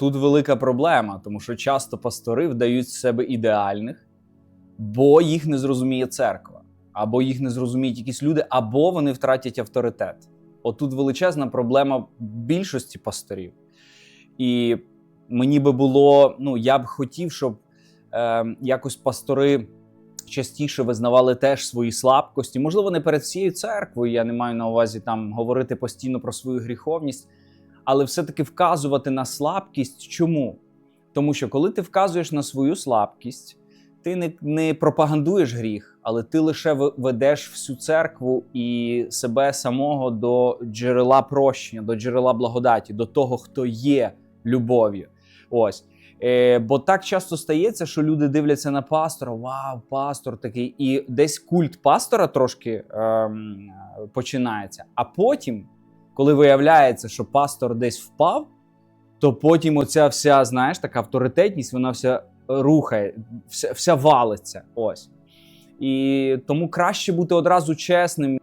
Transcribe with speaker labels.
Speaker 1: тут велика проблема, тому що часто пастори вдають з себе ідеальних, бо їх не зрозуміє церква, або їх не зрозуміють якісь люди, або вони втратять авторитет. Отут величезна проблема більшості пасторів. І мені би було, ну я б хотів, щоб е, якось пастори частіше визнавали теж свої слабкості. Можливо, не перед всією церквою. Я не маю на увазі там говорити постійно про свою гріховність, але все-таки вказувати на слабкість. Чому? Тому що коли ти вказуєш на свою слабкість, ти не, не пропагандуєш гріх, але ти лише ведеш всю церкву і себе самого до джерела прощення, до джерела благодаті, до того, хто є любов'ю. Ось. Е, бо так часто стається, що люди дивляться на пастора, вау, пастор такий, і десь культ пастора трошки ем, починається. А потім, коли виявляється, що пастор десь впав, то потім оця вся, знаєш, така авторитетність, вона вся рухає, вся, вся валиться. Ось. І тому краще бути одразу чесним